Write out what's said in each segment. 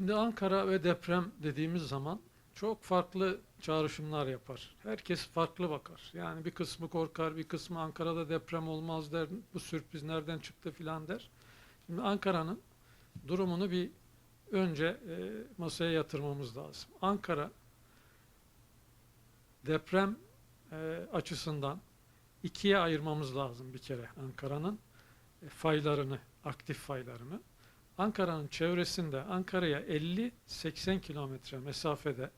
Şimdi Ankara ve deprem dediğimiz zaman çok farklı çağrışımlar yapar. Herkes farklı bakar. Yani bir kısmı korkar, bir kısmı Ankara'da deprem olmaz der, bu sürpriz nereden çıktı filan der. Şimdi Ankara'nın durumunu bir önce e, masaya yatırmamız lazım. Ankara deprem e, açısından ikiye ayırmamız lazım bir kere Ankara'nın e, faylarını, aktif faylarını. Ankara'nın çevresinde Ankara'ya 50-80 kilometre mesafede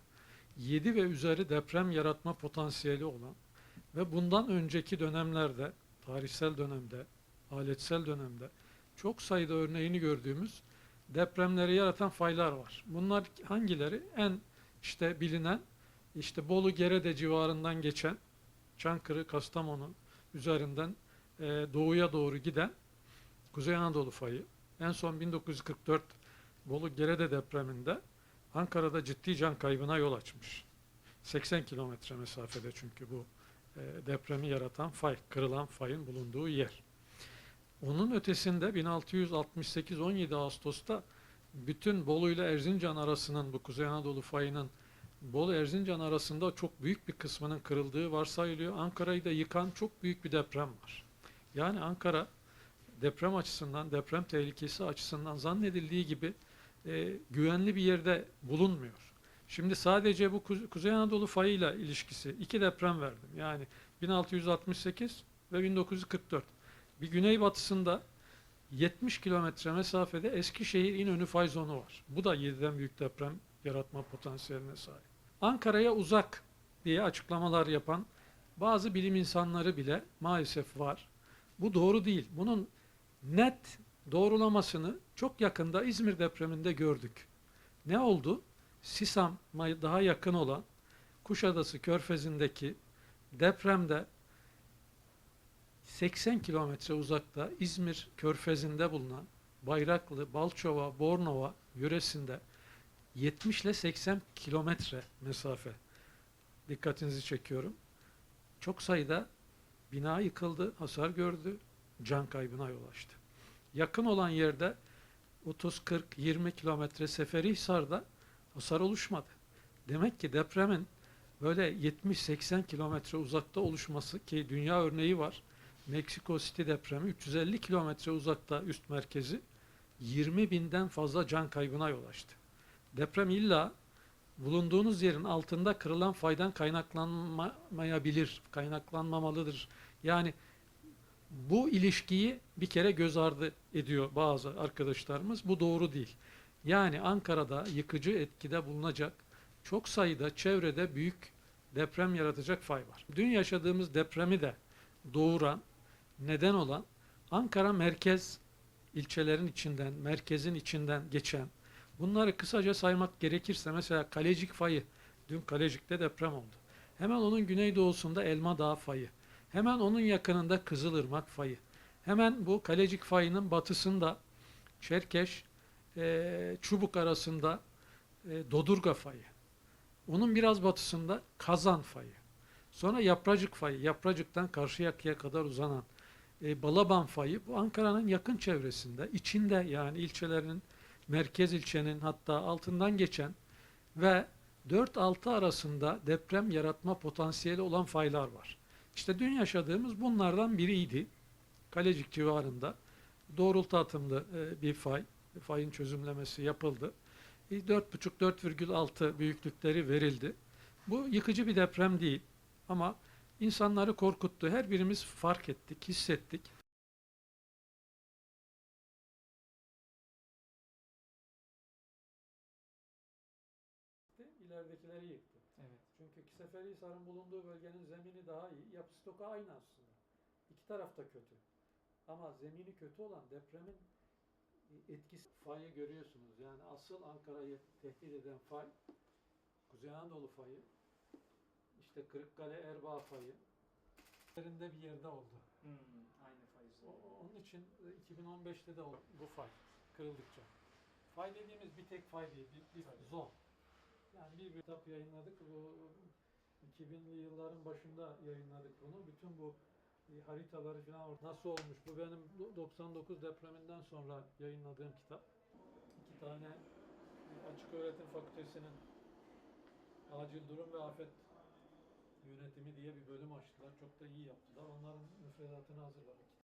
7 ve üzeri deprem yaratma potansiyeli olan ve bundan önceki dönemlerde, tarihsel dönemde, aletsel dönemde çok sayıda örneğini gördüğümüz depremleri yaratan faylar var. Bunlar hangileri? En işte bilinen işte Bolu Gerede civarından geçen Çankırı Kastamonu üzerinden e, doğuya doğru giden Kuzey Anadolu fayı. En son 1944 Bolu Gerede depreminde Ankara'da ciddi can kaybına yol açmış. 80 kilometre mesafede çünkü bu e, depremi yaratan fay, kırılan fayın bulunduğu yer. Onun ötesinde 1668-17 Ağustos'ta bütün Bolu ile Erzincan arasının bu Kuzey Anadolu fayının Bolu Erzincan arasında çok büyük bir kısmının kırıldığı varsayılıyor. Ankara'yı da yıkan çok büyük bir deprem var. Yani Ankara deprem açısından, deprem tehlikesi açısından zannedildiği gibi e, güvenli bir yerde bulunmuyor. Şimdi sadece bu Kuze- Kuzey Anadolu fayıyla ilişkisi iki deprem verdim. Yani 1668 ve 1944. Bir güneybatısında 70 kilometre mesafede Eskişehir İnönü fay zonu var. Bu da 7'den büyük deprem yaratma potansiyeline sahip. Ankara'ya uzak diye açıklamalar yapan bazı bilim insanları bile maalesef var. Bu doğru değil. Bunun net doğrulamasını çok yakında İzmir depreminde gördük. Ne oldu? Sisam'a daha yakın olan Kuşadası Körfezi'ndeki depremde 80 kilometre uzakta İzmir Körfezi'nde bulunan Bayraklı, Balçova, Bornova yöresinde 70 ile 80 kilometre mesafe dikkatinizi çekiyorum. Çok sayıda bina yıkıldı, hasar gördü, can kaybına yol açtı. Yakın olan yerde 30, 40, 20 kilometre Seferihisar'da hasar oluşmadı. Demek ki depremin böyle 70-80 kilometre uzakta oluşması ki dünya örneği var. Meksiko City depremi 350 kilometre uzakta üst merkezi 20 binden fazla can kaybına yol açtı. Deprem illa bulunduğunuz yerin altında kırılan faydan kaynaklanmayabilir, kaynaklanmamalıdır. Yani bu ilişkiyi bir kere göz ardı ediyor bazı arkadaşlarımız. Bu doğru değil. Yani Ankara'da yıkıcı etkide bulunacak çok sayıda çevrede büyük deprem yaratacak fay var. Dün yaşadığımız depremi de doğuran, neden olan Ankara merkez ilçelerin içinden, merkezin içinden geçen, bunları kısaca saymak gerekirse mesela Kalecik fayı, dün Kalecik'te deprem oldu. Hemen onun güneydoğusunda Elma Dağı fayı, hemen onun yakınında Kızılırmak fayı, hemen bu Kalecik fayının batısında Çerkeş, eee, Çubuk arasında eee, Dodurga fayı, onun biraz batısında Kazan fayı, sonra Yapracık fayı, Yapracık'tan Karşıyaka'ya kadar uzanan e, Balaban fayı. Bu Ankara'nın yakın çevresinde, içinde yani ilçelerinin, merkez ilçenin hatta altından geçen ve 4-6 arasında deprem yaratma potansiyeli olan faylar var. İşte dün yaşadığımız bunlardan biriydi. Kalecik civarında doğrultu atımlı e, bir fay, fayın çözümlemesi yapıldı. E, 4,5-4,6 büyüklükleri verildi. Bu yıkıcı bir deprem değil ama insanları korkuttu. Her birimiz fark ettik, hissettik. İleridekileri yıktı. Evet. Çünkü Seferihisar'ın bulunduğu bölgenin zemini daha iyi. Yapı stoku aynı aslında. İki taraf da kötü. Ama zemini kötü olan depremin etkisi fayı görüyorsunuz. Yani asıl Ankara'yı tehdit eden fay Kuzey Anadolu fayı işte Kırıkkale Erbaa fayı üzerinde bir yerde oldu. Hmm, aynı faiz. Onun için e, 2015'te de o- bu fay kırıldıkça. Fay dediğimiz bir tek fay değil, bir, bir Tabii. zon. Yani bir, kitap yayınladık. Bu 2000'li yılların başında yayınladık bunu. Bütün bu e, haritaları falan nasıl olmuş? Bu benim do- 99 depreminden sonra yayınladığım kitap. İki tane e, Açık Öğretim Fakültesi'nin acil durum ve afet yönetimi diye bir bölüm açtılar. Çok da iyi yaptılar. Onların müfredatını hazırladık.